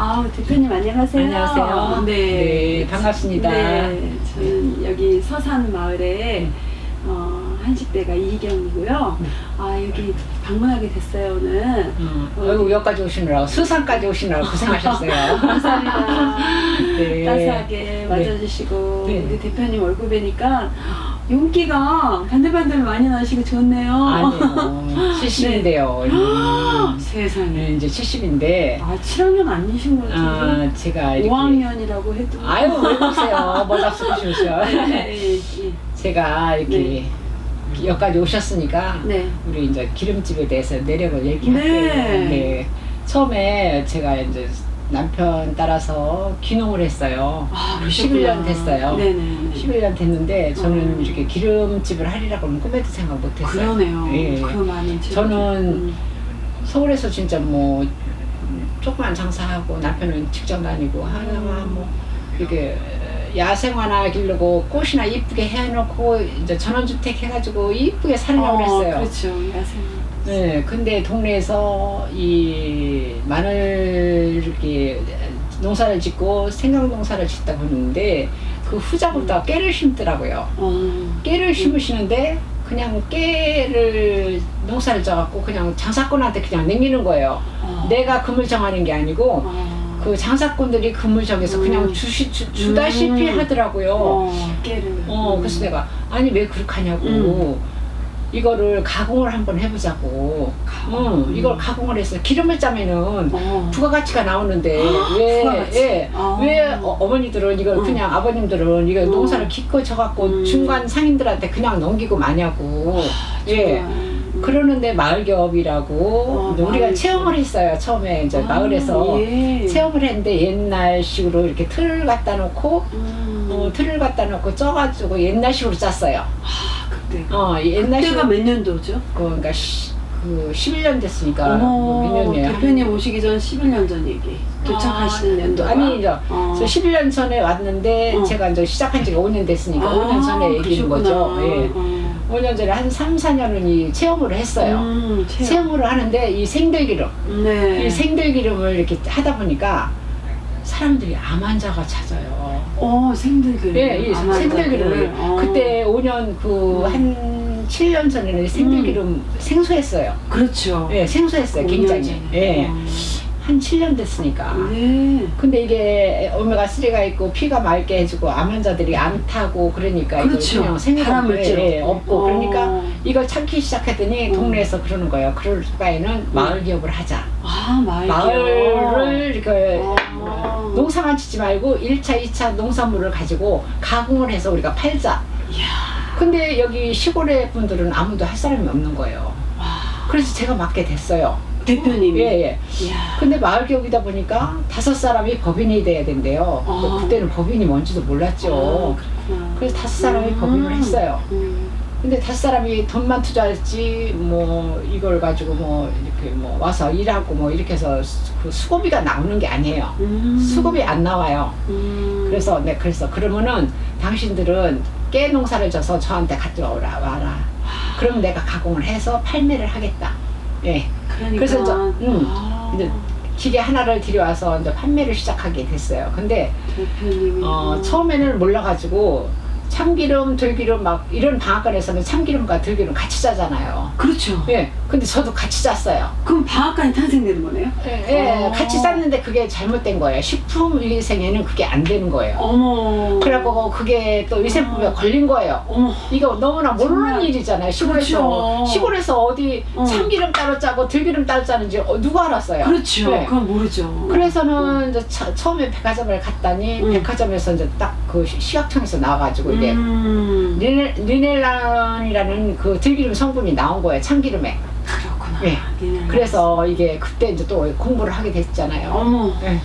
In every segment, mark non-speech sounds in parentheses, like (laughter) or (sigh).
아 대표님 안녕하세요. 안녕하세요. 네, 네, 반갑습니다. 네, 저는 여기 서산 마을에 어, 한식대가 이희경이고요. 네. 아 여기 방문하게 됐어요 오늘. 음, 어이구 여기까지 오시느라고 수산까지 오시느라고 고생하셨어요. (laughs) 감사합니다. (laughs) 네. 따스하게 맞아주시고 네. 우리 대표님 얼굴 뵈니까 윤기가 반들반들 많이 나시고 좋네요. 아니요 70인데요. 음, 세상에. 네, 이제 70인데 아 7학년 아니신 거죠? 아 제가 이렇게 5학년이라고 해도. 아유 왜 그러세요? 뭐다 쓰시오셔. (laughs) 네, 예, 제가 이렇게 여기까지 오셨으니까 네. 우리 이제 기름집에 대해서 내려고 얘기할게요. 네. 네. 처음에 제가 이제 남편 따라서 귀농을 했어요. 아, 11년 됐어요. 네네. 11년 됐는데 저는 음. 이렇게 기름집을 하리라고 는 꿈에도 생각 못했어요. 그러네요. 예. 그 집. 저는 음. 서울에서 진짜 뭐 조그만 장사하고 남편은 직장 다니고 하나만 음. 뭐 이렇게 야생 하나 기르고 꽃이나 이쁘게 해놓고 이제 전원주택 해가지고 이쁘게 살려고 했어요. 그렇죠. 야생. 네, 근데 동네에서 이 마늘 이렇게 농사를 짓고 생강 농사를 짓다 보는데 그 후작부터 깨를 심더라고요. 어. 깨를 심으시는데 그냥 깨를 농사를 져갖고 그냥 장사꾼한테 그냥 남기는 거예요. 어. 내가 금을 정하는 게 아니고 어. 그 장사꾼들이 금을 정해서 그냥 음. 주시, 주, 주다시피 음. 하더라고요. 어, 깨를. 어, 음. 그래서 내가 아니 왜 그렇게 하냐고 음. 이거를 가공을 한번 해보자고. 가공. 응, 이걸 가공을 해서 기름을 짜면은 어. 부가가치가 나오는데 왜, 부가가치. 예, 아. 왜 어, 어머니들은 이걸 음. 그냥 아버님들은 이거 음. 농사를 기껏 져갖고 음. 중간 상인들한테 그냥 넘기고 마냐고. 예. 정말. 음. 그러는데 마을 기업이라고 어, 우리가 마을기업. 체험을 했어요. 처음에 이제 아, 마을에서 예. 체험을 했는데 옛날식으로 이렇게 틀을 갖다 놓고 음. 어, 틀을 갖다 놓고 쪄가지고 옛날식으로 짰어요. 아, 그때. 어, 그때가 옛날식으로 몇 년도죠? 그러니까 시, 그 11년 됐으니까 어머, 몇 년이에요? 대표님 오시기 전 11년 전 얘기. 도착하시는 아, 연도. 아니 이제 어. 저 11년 전에 왔는데 어. 제가 이제 시작한 지가 5년 됐으니까 아, 5년 전에 얘기인 거죠. 예. 어. 5년 전에 한 3, 4년은 이 체험을 했어요. 음, 체험. 체험을 하는데 이 생들기름, 네. 이 생들기름을 이렇게 하다 보니까 사람들이 암 환자가 찾아요. 어, 생들기. 예, 이 생들기름을 어. 그때 5년 그 음. 한 7년 전에는 생들기름 생소했어요. 그렇죠. 예, 생소했어요, 5년 굉장히. 예, 어. 한 7년 됐으니까. 네. 근데 이게 오메가 3가 있고 피가 맑게 해주고 암 환자들이 안 타고 그러니까 그렇죠. 그냥 발암물질 예, 없고 어. 그러니까 이걸 참기 시작했더니 음. 동네에서 그러는 거예요. 그럴 바에는 마을 기업을 하자. 아, 말이요. 마을을 이렇게 어. 농사만 짓지 말고 1차, 2차 농산물을 가지고 가공을 해서 우리가 팔자. 근데 여기 시골의 분들은 아무도 할 사람이 없는 거예요. 와. 그래서 제가 맡게 됐어요. 대표님이. 예, 예. 이야. 근데 마을 기업이다 보니까 다섯 사람이 법인이 돼야 된대요. 아. 그때는 법인이 뭔지도 몰랐죠. 아, 그렇구나. 그래서 다섯 사람이 음. 법인을 했어요. 음. 근데 다섯 사람이 돈만 투자했지 뭐 이걸 가지고 뭐 이렇게 뭐 와서 일하고 뭐 이렇게 해서 수- 그 수고비가 나오는 게 아니에요. 음. 수고비 안 나와요. 음. 그래서 네 그래서 그러면은 당신들은 깨 농사를 져서 저한테 갖다 오라 와라. 그러면 내가 가공을 해서 판매를 하겠다. 예. 그러니까. 그래서 저- 음. 아. 이제 기계 하나를 들여와서 이제 판매를 시작하게 됐어요. 근데 대표님이. 어, 처음에는 몰라가지고 참기름, 들기름 막 이런 방앗간에서는 참기름과 들기름 같이 짜잖아요. 그렇죠. 예. 근데 저도 같이 짰어요. 그럼 방앗간이 탄생되는 거네요? 예, 예, 어. 같이 짰는데 그게 잘못된 거예요. 식품 위생에는 그게 안 되는 거예요. 어머. 그래갖고 그게 또 위생법에 어. 걸린 거예요. 어머. 이거 너무나 모르는 정말. 일이잖아요. 시골에서 그렇죠. 시골에서 어디 어. 참기름 따로 짜고 들기름 따로 짜는지 어, 누가 알았어요? 그렇죠. 네. 그건 모르죠. 그래서는 이제 처, 처음에 백화점을 갔더니 음. 백화점에서 이제 딱그 시각청에서 나와가지고 이게 음. 리넬, 리넬란이라는 그 들기름 성분이 나온 거예요 참기름에. 그렇구나. 예. 리넬. 그래서 이게 그때 이제 또 공부를 하게 됐잖아요. 어머. 예.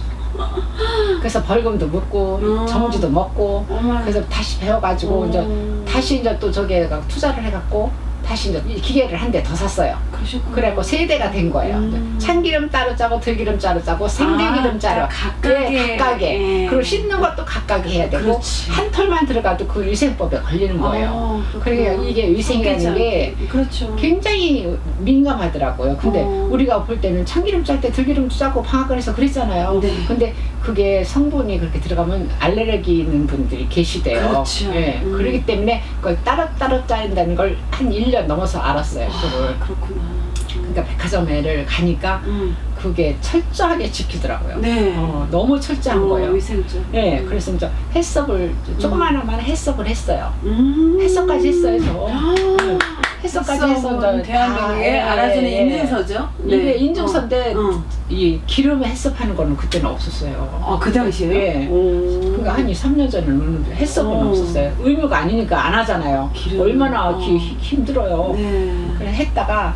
그래서 벌금도 먹고 음. 정지도 먹고 어머. 그래서 다시 배워가지고 음. 이제 다시 이제 또 저기에 투자를 해갖고 다시 이제 기계를 한 대 더 샀어요. 그러셨구나. 그래갖고 세 대가 된 거예요. 음. 참기름 따로 짜고 들기름 따로 짜고 생들기름 아, 짜로 각각의. 예, 각각의 예. 그리고 씻는 것도 각각 해야 되고 그렇지. 한 털만 들어가도 그 위생법에 걸리는 거예요. 어, 그렇구나. 그러니까 이게 위생이라는 게. 그렇죠. 굉장히 민감하더라고요. 근데 어. 우리가 볼 때는 참기름 짤 때 들기름도 짜고 방앗간에서 그랬잖아요. 네. 근데 그게 성분이 그렇게 들어가면 알레르기 있는 분들이 계시대요. 그렇죠. 예. 음. 그렇기 때문에 그걸 따로따로 짜린다는 걸 한 1년 넘어서 알았어요. 그걸. 아, 그렇구나. 그러니까 백화점에를 가니까 음. 그게 철저하게 지키더라고요. 네. 어, 너무 철저한 어, 거예요. 위생적. 예, 음. 그래서 이제 해석을 조그마한만 해석을 했어요. 음. 해석까지 했어요, 저. 아, 해석까지 해서 해석은 이제 대한민국에 다, 예, 알아주는 예. 인증서죠. 네. 이게 인증서인데 어. 이 기름에 해석하는 거는 그때는 없었어요. 아, 그 당시에요? 예. 오. 그러니까 한 2, 3년 전에는 해석은 어. 없었어요. 의무가 아니니까 안 하잖아요. 기름. 얼마나 어. 기- 힘들어요. 네. 그래 했다가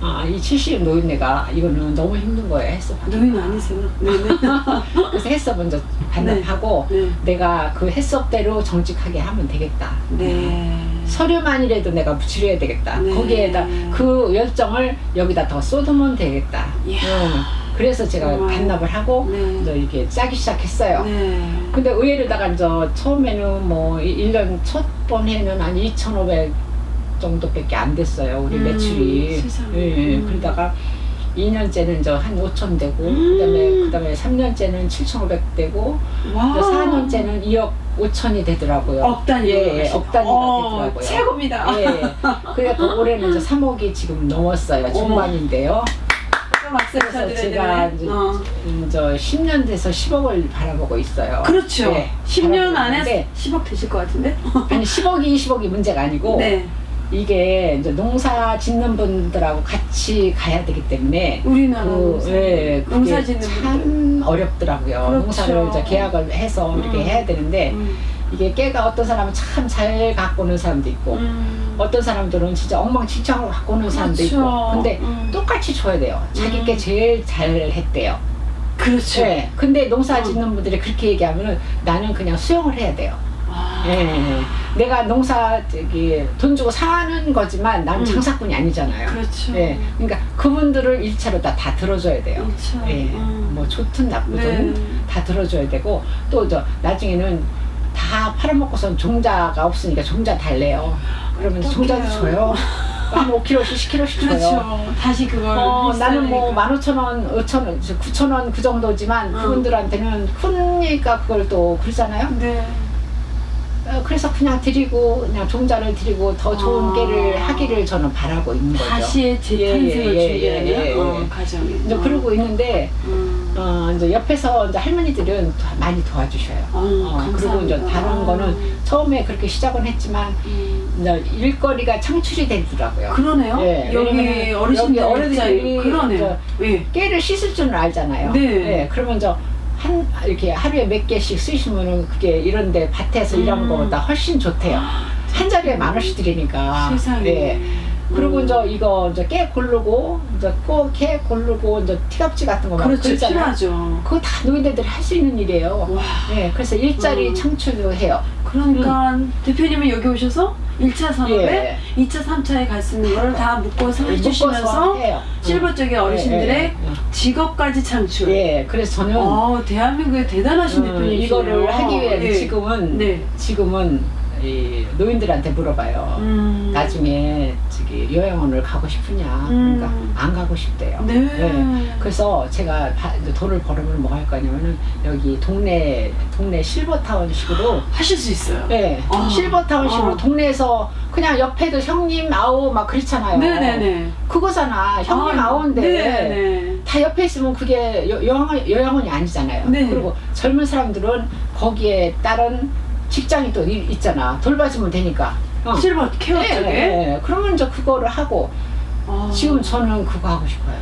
아, 이 70 노인네가 이거는 너무 힘든 거예요. 해석. 노인 아니세요? 네네. (laughs) 그래서 해석 먼저 반납하고 네. 내가 그 해석대로 정직하게 하면 되겠다. 네. 서류만이라도 내가 붙이려야 되겠다. 네. 거기에다 그 열정을 여기다 더 쏟으면 되겠다. 이야. 응. 그래서 제가 정말. 반납을 하고 네. 이제 이렇게 짜기 시작했어요. 네. 근데 의외로다가 이제 처음에는 뭐 1년 첫번 해는 한 2,500 정도밖에 안 됐어요. 우리 음, 매출이. 세상에. 예, 음. 그러다가 2년째는 이제 한 5천 되고 음. 그다음에 그다음에 3년째는 7,500 되고 와. 또 4년째는 2억 5천이 되더라고요. 억 단위로. 예, 예, 가시고. 억 단위가 어, 되더라고요. 최고입니다. 예. 그래서 (laughs) 올해는 이제 3억이 지금 넘었어요. 중반인데요. 박수 그래서 쳐드려야 제가 되네. 어. 음, 저 10년 돼서 10억을 바라보고 있어요. 그렇죠. 네, 10년 바라보고 안에 있는데 10억 되실 것 같은데? 아니 10억이 20억이 문제가 아니고 네. 이게 이제 농사 짓는 분들하고 같이 가야 되기 때문에 우리나라 그, 농사. 예, 그게 농사 짓는 분들. 참 어렵더라고요. 그렇죠. 농사를 이제 계약을 해서 이렇게 음. 해야 되는데 음. 이게 깨가 어떤 사람은 참 잘 갖고 오는 사람도 있고 음. 어떤 사람들은 진짜 엉망진창으로 갖고 오는 사람도 그렇죠. 있고 근데 음. 똑같이 줘야 돼요. 자기 게 음. 제일 잘 했대요. 그렇죠. 네. 근데 농사 음. 짓는 분들이 그렇게 얘기하면은 나는 그냥 수용을 해야 돼요. 아. 예. 내가 농사 저기 돈 주고 사는 거지만 난 음. 장사꾼이 아니잖아요. 그렇죠. 예. 그러니까 그분들을 일차로 다, 다 들어줘야 돼요. 그렇죠. 예. 음. 뭐 좋든 나쁘든 네. 다 들어줘야 되고 또 저 나중에는 다 팔아먹고선 종자가 없으니까 종자 달래요. 그러면 어떡해요. 종자도 줘요. 한 5kg씩 10kg씩 줘요. 그렇죠. 다시 그걸 어, 나는 뭐 되니까. 15,000원, 5,000원, 9,000원 그 정도지만 어. 그분들한테는 크니까 그걸 또 그러잖아요. 네. 어, 그래서 그냥 드리고 그냥 종자를 드리고 더 좋은 아. 깨를 하기를 저는 바라고 있는 거죠. 다시의 재탄생을 예, 예, 준비하는 예, 예, 어, 예. 가정이. 이제 그러고 있는데 음. 어, 이제 옆에서 이제 할머니들은 도- 많이 도와주셔요. 어, 어, 그리고 이제 감사합니다. 다른 거는 처음에 그렇게 시작은 했지만 음. 이제 일거리가 창출이 되더라고요. 그러네요. 예, 여기 왜냐면은 어르신들 여기 어르신들이 입장이 그러네요. 예. 깨를 씻을 줄은 알잖아요. 네. 그러면 저 한 이렇게 하루에 몇 개씩 쓰시면은 그게 이런데 밭에서 음. 일하는 거보다 훨씬 좋대요. 한 자리에 만 원씩 드리니까. 세상에. 네. 그리고 음. 이제 이거 이제 깨 고르고 이제 꼭깨 고르고 이제 티갑지 같은 거막 그렇죠. 그러잖아요. 필요하죠. 그거 다 노인네들이 할 수 있는 일이에요. 와. 네, 그래서 일자리 음. 창출도 해요. 그러니까 대표님은 여기 오셔서 1차 산업에 예. 2차, 3차에 갈 수 있는 거를 다 묶어서 해주시면서 묶어서 해요. 실버 쪽의 어르신들의 예, 예, 직업까지 창출. 예, 그래서 저는 어, 대한민국의 대단하신 음, 대표님이시네요. 이거를 하기 위해 예. 지금은 네. 지금은 이 노인들한테 물어봐요. 음. 나중에 저기 요양원을 가고 싶으냐? 음. 그러니까 안 가고 싶대요. 네. 그래서 제가 바- 이제 돈을 벌으면 뭐 할 거냐면은 여기 동네 동네 실버타운식으로 하실 수 있어요. 네, 아. 실버타운식으로 아. 동네에서 그냥 옆에도 형님 아오 막 그렇잖아요. 네네네. 그거잖아. 형님 아, 아, 오인데 네네. 다 옆에 있으면 그게 요, 요양원, 요양원이 아니잖아요. 네. 그리고 젊은 사람들은 거기에 따른 직장이 또 이- 있잖아. 돌봐주면 되니까. 어. 실버 케어 네, 쪽에. 네, 네. 그러면 이제 그거를 하고 아. 지금 저는 그거 하고 싶어요.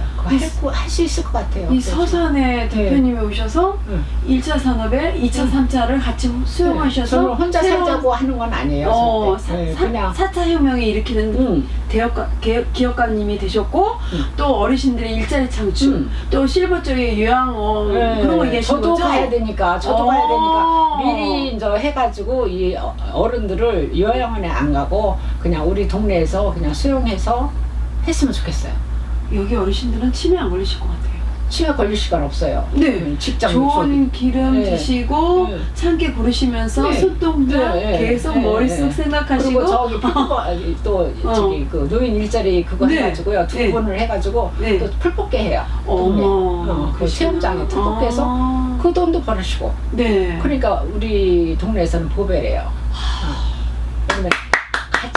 그할수 있을 것 같아요. 이. 서산에 대표님이 오셔서 응. 1차 산업에 2차, 응. 3차를 같이 수용하셔서 저는 혼자 새로운- 살자고 하는 건 아니에요. 어, 절대. 사, 네, 사, 그냥 사차 혁명이 일으키는 음, 대역가, 개- 기업가님이 되셨고 음. 또 어르신들의 일자리 창출 음. 또 실버 쪽의 요양 어, 네, 그런 거 얘기하신 저도 거죠? 가야 되니까 저도 어. 가야 되니까 미리 이제 해가지고 이 어- 어른들을 요양원에 안 가고 그냥 우리 동네에서 그냥 수용해서 했으면 좋겠어요. 여기 어르신들은 치매 안 걸리실 것 같아요. 치매 걸릴 시간 없어요. 네. 음, 직장 좋은 기름 네. 드시고 네. 참깨 고르시면서 네. 손동작 네, 네, 계속 네, 머릿속 네. 생각하시고 그리고 저기 풀- 또 어. 저기 그 노인 일자리 그거 네. 해가지고요 두 네. 분을 해가지고 네. 또 풀뽑게 해요. 동네. 어머 어, 그. 체험장에 풀뽑게해서 아. 그 돈도 벌으시고 네. 그러니까 우리 동네에서는 보배래요.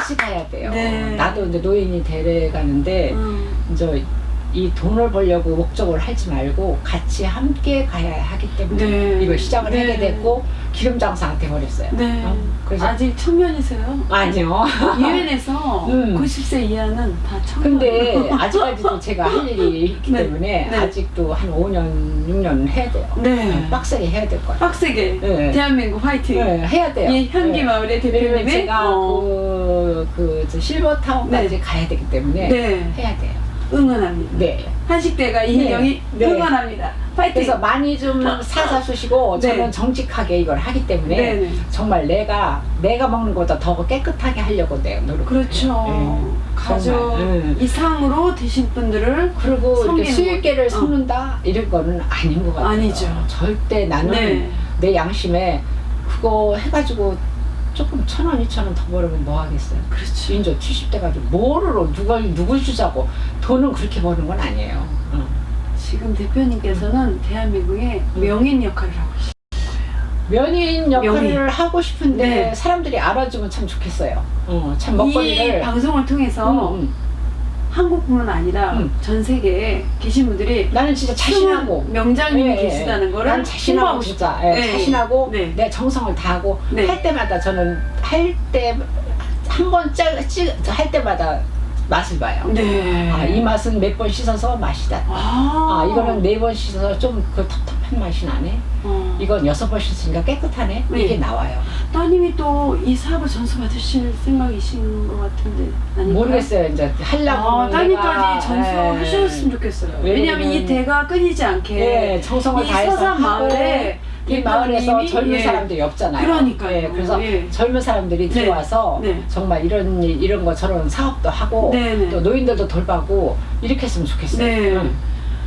같이 가야 돼요. 네. 나도 이제 노인이 데려가는데 음. 이제 이 돈을 벌려고 목적을 하지 말고 같이 함께 가야 하기 때문에 네. 이걸 시작을 네. 하게 됐고 기름 장사한테 버렸어요. 네. 어, 그래서 아직 청년이세요? 아니요. (laughs) 유엔에서 음. 90세 이하는 다 청년. 근데 (laughs) 아직까지도 제가 할 일이 있기 네. 때문에 네. 아직도 한 5년, 6년 해야 돼요. 네. 빡세게 해야 될 거예요. 빡세게 네. 대한민국 화이팅. 네, 해야 돼요. 이 향기 네. 마을의 대표님의 제가 어, 그, 그, 저 실버타운까지 네. 가야 되기 때문에 네. 해야 돼요. 응원합니다. 네. 한식대가 이혜경이 네. 응원합니다. 파이팅. 그래서 많이 좀 사다 주시고 네. 저는 정직하게 이걸 하기 때문에 네네. 정말 내가 내가 먹는 것보다 더 깨끗하게 하려고 내가 노력. 그렇죠. 가족 네. 이상으로 되신 분들을 그리고 이렇게 거. 어. 섞는다 이런 거는 아닌 것 같아요. 아니죠. 절대 나는 네. 내 양심에 그거 해가지고 조금 천 원, 이천 원 더 벌으면 뭐 하겠어요. 그렇죠. 이제 70대 가지고 뭐를 누가 누굴 주자고 돈은 그렇게 버는 건 아니에요. 어. 지금 대표님께서는 대한민국의 음. 명인 역할을 하고 계십니다. 면인 역할을 명인. 하고 싶은데 네. 사람들이 알아주면 참 좋겠어요. 어, 참이 먹거리를 방송을 통해서 음, 음. 한국뿐만 아니라 음. 전 세계에 계신 분들이 나는 진짜 자신하고 명장님이 예, 예. 계시다는 거를 난 자신하고 홍보하고 진짜 싶다. 예, 네. 자신하고 네. 내 정성을 다하고 네. 할 때마다 저는 할 때 한번할 때마다 맛을 봐요. 네. 아, 이 맛은 몇 번 씻어서 맛이다. 아, 아, 이거는 네 번 씻어서 좀 그 텁텁한 맛이 나네. 어. 이건 여섯 번 씻으니까 깨끗하네. 네. 이게 나와요. 따님이 또 이 사업을 전수 받으실 생각이신 것 같은데 아닌가요? 모르겠어요. 이제 하려고. 아, 따님까지 전수하셨으면 좋겠어요. 왜냐하면 이 대가 끊이지 않게 예, 정성을 이 다해서 서산 하고 마을에 이 마을에서 대표님이, 젊은 예. 사람들이 없잖아요. 그러니까요. 예, 그래서 예. 젊은 사람들이 네. 들어와서 네. 정말 이런 일, 이런 거 저런 사업도 하고 네 네. 또 노인들도 돌보고 이렇게 했으면 좋겠어요. 네. 응.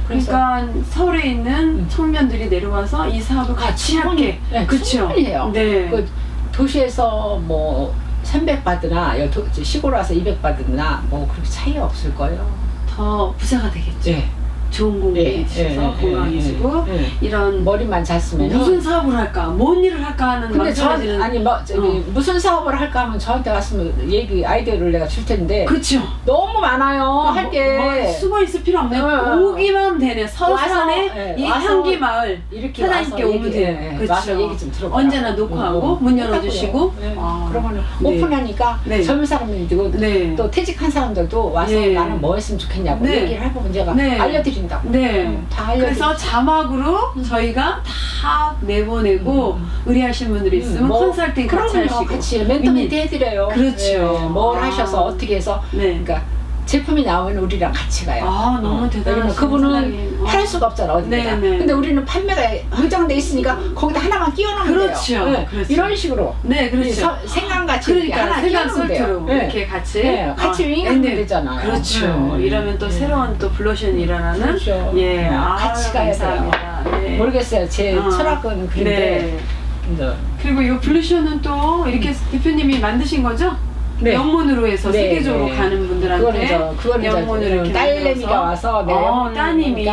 그래서 그러니까 서울에 있는 음. 청년들이 내려와서 이 사업을 같이 충분히, 함께 네, 그렇죠. 충분히. 네. 그 도시에서 뭐 300 받으나 여 도- 시골 와서 200 받으나 뭐 그렇게 차이 없을 거예요. 더 부자가 되겠죠. 예. 좋은 공기 예, 주셔서 예, 건강해지고 예, 예. 이런 머리만 잘 쓰면 무슨 사업을 할까, 뭔 일을 할까 하는 근데 저 망설여지는 아니 뭐 저기 어. 무슨 사업을 할까 하면 저한테 왔으면 얘기 아이디어를 내가 줄 텐데 그렇죠. 너무 많아요 할 게. 뭐 숨어 있을 필요 없네. 어. 오기만 하면 되네. 서산에 와서, 예, 이 와서 향기 마을 이렇게 사장님께 와서 오면 얘기, 돼요. 예. 그렇죠. 와서 얘기 좀 들어봐. 언제나 녹화하고 문 열어주시고. 예. 아. 그러면 네. 오픈하니까 네. 젊은 사람들도 네. 또 퇴직한 사람들도 와서 네. 나는 뭐 했으면 좋겠냐고 네. 얘기를 하고 제가 네. 알려드 린다고. 네. 음, 다. 그래서 자막으로 저희가 다 내보내고 음. 의뢰하신 분들이 있으면 뭐 컨설팅 같이 그럼요. 하시고. 같이 멘토 멘트 해드려요. 그렇죠. 예, 뭘 아. 하셔서 어떻게 해서 네. 그러니까 제품이 나오면 우리랑 같이 가요. 아, 너무 어. 대단하신 왜냐면 그분은. 아. 팔 수가 없잖아 어디다. 네, 네. 근데 우리는 판매가 의정돼 있으니까 거기다 하나만 끼워놓으면 그렇죠. 돼요. 네, 그렇죠. 이런 식으로 네, 이 그렇죠. 서- 생강같이 이렇게 그러니까 하나 끼워놓으면 돼요. 솔트로 네. 이렇게 같이 네, 같이 아, 윙하면 네. 되잖아요. 그렇죠. 음. 이러면 또 음. 새로운 또 블러션이 일어나는 그렇죠. 예, 음, 아, 같이 가야 감사합니다. 네. 모르겠어요. 제 어. 철학은 그런데 네. 이제 그리고 이 블루션은 또 이렇게 대표님이 만드신 거죠? 네. 영문으로 해서 네, 세계적으로 네. 가는 분들한테 저 그거는 영문을 저 이렇게 딸내미가 만들어서. 와서 내 어, 따님이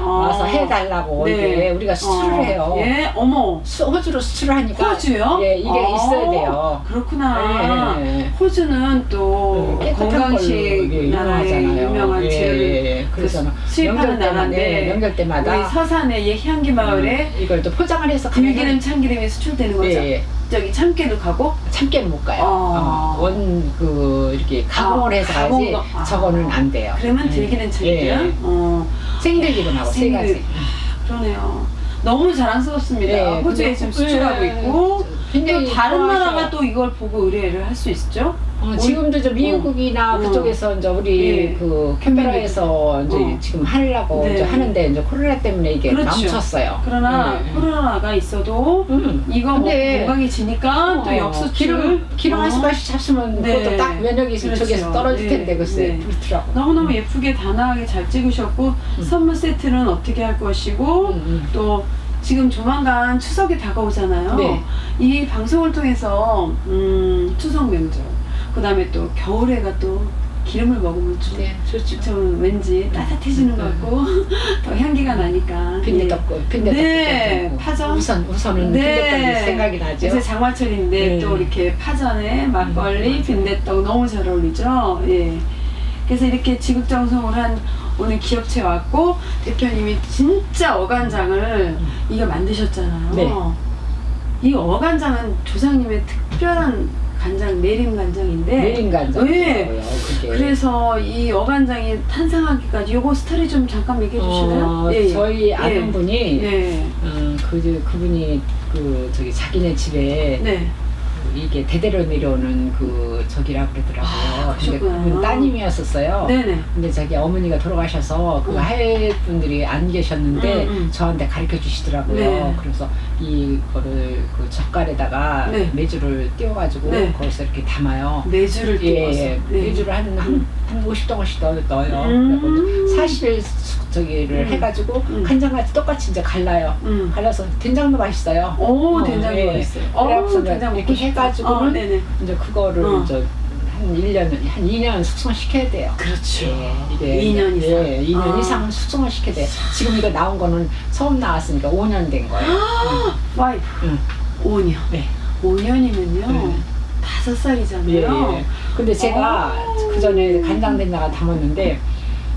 어. 와서 해달라고 네. 이게 우리가 수출을 어. 해요. 예, 어머. 수- 호주로 수출을 하니까 호주요? 예, 이게 어, 있어야 돼요. 그렇구나. 예, 예, 예. 호주는 또 네, 깨끗한 건강식 걸로 이게 나라의 유명하잖아요. 유명한 예, 예, 예. 그래서 그 수입하는 명절 때마다, 나라인데 예, 명절 때마다 서산의 옛 향기 마을에 음, 이걸 또 포장을 해서 들기름 참기름이 수출되는 거죠. 예, 예. 저기 참깨도 가고 참깨는 못 가요. 아. 원그 이렇게 가공을 아, 해서 가야지 가공 거- 아. 저거는 안 돼요. 그러면 예. 들기는 들기야. 예. 어 생들기로 나고 세 생들- 가지. 그러네요. 너무 자랑스럽습니다. 예, 호주에 근데- 지금 수출하고 예, 있고 굉장히 또 다른 좋아하셔요. 나라가 또 이걸 보고 의뢰를 할 수 있죠. 어, 지금도 저 미국이나 어. 그쪽에서 이제 우리 예. 그 캔베라에서 이제 어. 지금 하려고 네. 이제 하는데 이제 코로나 때문에 이게 그렇죠. 멈췄어요. 그러나 네. 코로나가 있어도 음. 이거 뭐 근데 건강해지니까 또 어, 역수출 기름 기름 어. 한 스파씩 잡수면 네. 그것도 딱 면역이 그렇죠. 저기서 떨어질 텐데 네. 글쎄 네. 그렇더라고. 너무너무 예쁘게 단아하게 잘 찍으셨고 선물 세트는 어떻게 할 것이고 음, 음. 또 지금 조만간 추석이 다가오잖아요. 네. 이 방송을 통해서 음, 추석 명절 그 다음에 또 겨울에가 또 기름을 먹으면 좀 네, 좋죠. 좀 왠지 따뜻해지는 것 같고 (laughs) 더 향기가 나니까 빈대떡 빈대떡 네, 파전. 우선 우선은 네. 빈대떡이 생각이 나죠. 요새 장마철인데 네. 또 이렇게 파전에 막걸리, 음, 빈대떡 너무 잘 어울리죠. 예. 그래서 이렇게 지극정성을 한 오늘 기업체 왔고 대표님이 진짜 어간장을 이거 만드셨잖아요. 네. 이 어간장은 조상님의 특별한 간장 내림 간장인데 내린 간장. 네. 그게. 그래서 이 어간장이 탄생하기까지 요거 스토리 좀 잠깐 얘기해 주실래요? 어, 예, 예. 저희 아는 예. 분이 예. 어, 그 그분이 그 저기 자기네 집에 네. 이게 대대로 내려오는 그 저기라 그러더라고요. 아, 근데 그러셨구나. 그분 따님이었었어요. 네네. 근데 자기 어머니가 돌아가셔서 그 음. 할 분들이 안 계셨는데 음, 음. 저한테 가르쳐 주시더라고요. 네. 그래서 이거를 그 젓갈에다가 네. 메주를 띄워가지고 네. 거기서 이렇게 담아요. 매주를 예, 띄워서. 예. 네. 메주를 한, 한, 한 50덩어리씩 넣, 넣어요. 음. 그래서 40일 저기를 음. 해가지고 음. 간장같이 똑같이 이제 갈라요. 음. 갈라서 된장도 맛있어요. 오, 어, 된장 예. 그래갖고서 어, 된장 이렇게 싶다. 해가지고는 어, 네네. 이제 그거를 어. 이제 한 1년, 한 2년 숙성시켜야 돼요. 그렇죠. 예, 이게 2년 이상. 예, 2년 아. 이상 숙성을 시켜야 돼. 지금 이거 나온 거는 처음 나왔으니까 5년 된 거예요. 와이프. 응. 5년. 네. 5년이면요. 네. 다섯 살이잖아요. 예, 예. 근데 제가 오. 그 전에 간장 된장을 담았는데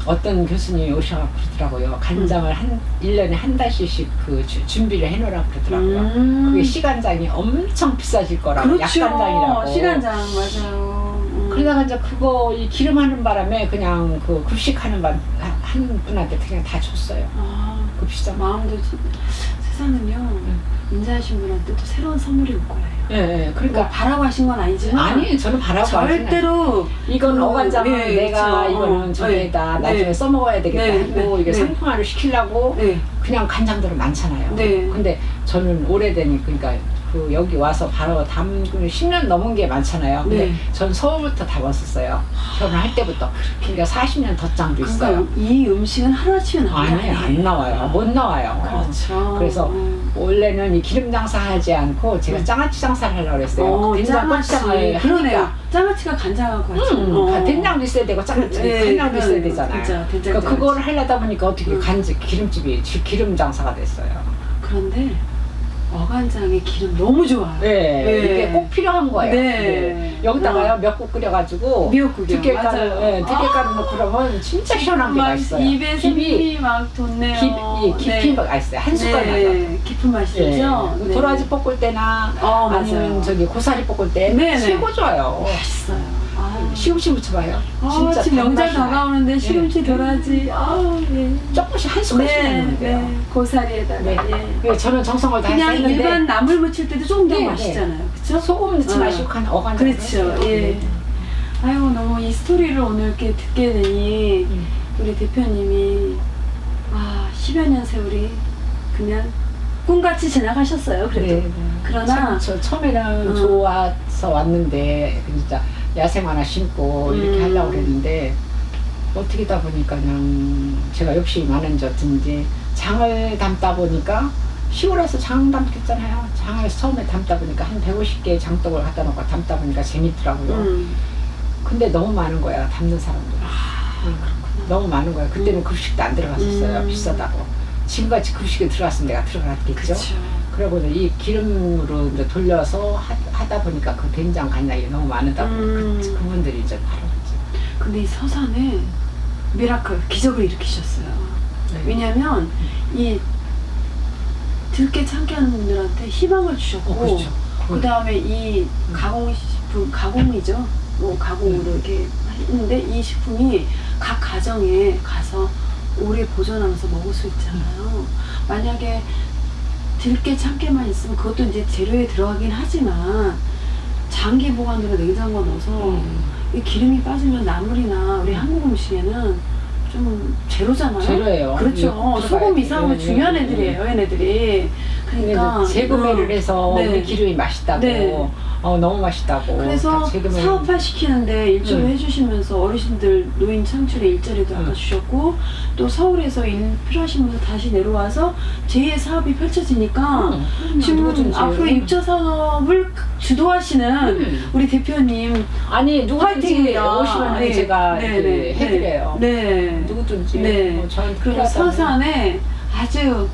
어떤 교수님이 오셔서 그러더라고요. 간장을 한 1년에 한 달씩 그 주- 준비를 해놓으라고 그러더라고요. 음. 그게 시간장이 엄청 비싸질 거라고 그렇죠. 약간장이라고. 시간장, 맞아요. 음. 그러다가 이제 그거 이 기름 하는 바람에 그냥 그 급식하는 반, 한- 한 분한테 그냥 다 줬어요. 아, 급식장. 마음도 진 세상은요. 인사하신 분한테 또 새로운 선물이 올 거예요. 예, 예. 그러니까 그러니까 바라고 하신 건 아니지만 아니 저는 바라고 하지는. 절대로 이건 그, 어간장은 예, 내가 그렇죠. 이거는 어, 저기에다 네. 나중에 네. 써먹어야 되겠다 네, 하고 네, 이게 네. 상품화를 시키려고 네. 그냥 간장들은 많잖아요. 네. 근데 저는 오래되니 그러니까 그 여기 와서 바로 담그 10년 넘은 게 많잖아요. 근데 네. 전 서울부터 담았었어요. 결혼할 때부터. 그러니까 40년 덧장도 있어요. 그러니까 이 음식은 하루아침에 게 아니 안 나와요. 못 나와요. 그렇죠. 그래서 음. 원래는 이 기름 장사 하지 않고 제가 네. 장아찌 장사를 하려고 그랬어요. 어, 된장 장아찌. 고추장을 그러네요. 장아찌가 간장하고 같이. 음, 어. 된장도 있어야 되고 장, 네, 간장도 있어야. 되잖아요. 진짜 된장 그러니까 그거를 하려다 보니까 어떻게 음. 간지 기름집이 지- 기름 장사가 됐어요. 그런데 어간장의 기름 너무 좋아요. 네, 네. 이게 꼭 필요한 거예요. 네. 여기다가요 몇 국 끓여가지고 미역국이요. 들깨가루, 맞아요. 네, 들깨가루 넣고 그러면 진짜 시원한 게 막 맛있어요. 입에 샘이 막 돋네요. 깊, 이 깊이 네. 맛있어요. 한 숟갈만 넣어. 네. 깊은 맛이죠. 예. 네. 도라지 볶을 때나 어, 아니면 맞아요. 저기 고사리 볶을 때 네네. 최고 좋아요. 맛있어요. 아. 시금치 묻혀봐요. 아, 지금 명절. 다가오는데 시금치 네. 도라지. 아, 예. 조금씩 한 숟갈씩 네, 넣으면 돼요. 네. 고사리에다가. 네. 예. 그래서 저는 정성을 다해서 그냥 했는데 일반 나물 무칠 때도 조금 더 네, 맛있잖아요. 그렇죠? 소금 넣지 어. 마시고 한 어간장 그렇죠. 예. 네. 아유 너무 이 스토리를 오늘 이렇게 듣게 되니 음. 우리 대표님이 아 10여 년 세월이 그냥 꿈같이 지나가셨어요. 그래도 네, 네. 그러나 참, 저 처음에는 음. 좋아서 왔는데 진짜 야생 하나 심고 이렇게 음. 하려고 그랬는데 어떻게다 보니까 그냥 제가 욕심이 많은지 어쩐지 장을 담다 보니까 시골에서 장 담겠잖아요. 장을 처음에 담다 보니까 한 150개의 장독을 갖다 놓고 담다 보니까 재밌더라고요. 음. 근데 너무 많은 거야 담는 사람들. 음, 너무 많은 거야. 그때는 급식도 안 들어갔었어요. 음. 비싸다고. 지금같이 급식에 들어갔으면 내가 들어갔겠죠. 그렇죠. 그러고 이 기름으로 이제 돌려서 하, 다 보니까 그 된장 간장이 너무 많다 보니까 음. 그, 그분들이 이제 바로 이제 근데 이 서산에 미라클 기적을 일으키셨어요. 네. 왜냐하면 이 들깨 참깨 하는 분들한테 희망을 주셨고 어, 그렇죠. 그 다음에 이 가공식품, 가공이죠. 뭐 가공으로 이렇게 했는데 이 식품이 각 가정에 가서 오래 보존하면서 먹을 수 있잖아요. 만약에 들깨 참깨만 있으면 그것도 이제 재료에 들어가긴 하지만 장기 보관으로 냉장고 넣어서 음. 이 기름이 빠지면 나물이나 우리 한국 음식에는 좀 재료잖아요. 재료예요. 그렇죠. 소금. 이상은 네, 중요한. 애들이에요, 얘네들이. 근데 그러니까 재구매를 어, 해서 네. 우리 기름이 맛있다고 네. 어 너무 맛있다고 그래서 사업화 시키는데 일조를 네. 해주시면서 어르신들 노인 창출에 일자리도 아까 네. 주셨고 또 서울에서 일 필요하신 분들 다시 내려와서 제2의 사업이 펼쳐지니까 음, 지금 누구든지. 앞으로 육조 산업을 주도하시는 음. 우리 대표님 아니 누구든지 화이팅입니다. 오시면 네. 제가 네, 이렇게 네, 해드려요. 네. 누구든지 네. 뭐 저한테 그리고 필요하다면 서산에 아주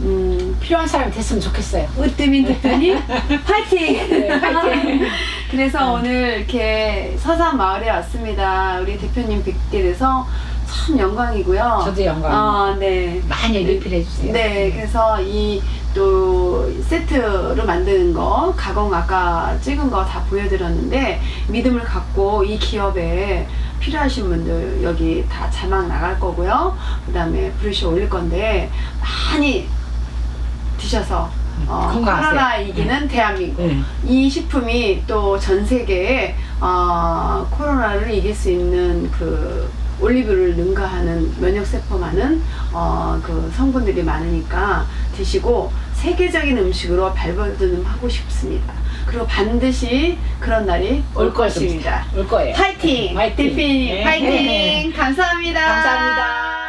음, 필요한 사람이 됐으면 좋겠어요. 으뜸인 대표님 파이팅! (laughs) 네, 화이팅! (laughs) 그래서 오늘 이렇게 서산 마을에 왔습니다. 우리 대표님 뵙게 돼서 참 영광이고요. 저도 영광. 아, 네. 많이 리필해 주세요. 네, 그래서 이 또 세트로 만드는 거, 가공 아까 찍은 거 다 보여드렸는데 믿음을 갖고 이 기업에 필요하신 분들 여기 다 자막 나갈 거고요. 그 다음에 브러쉬 올릴 건데 많이 드셔서 어, 건강하세요. 코로나 이기는 대한민국 네. 이 식품이 또 전 세계에 어, 코로나를 이길 수 있는 그 올리브를 능가하는 면역 세포 많은 어, 그 성분들이 많으니까 드시고 세계적인 음식으로 발버둥하고 싶습니다. 그리고 반드시 그런 날이 올 올 것입니다. 올 거예요. 파이팅! 파이팅! 대표님 네. 파이팅! 감사합니다. 감사합니다.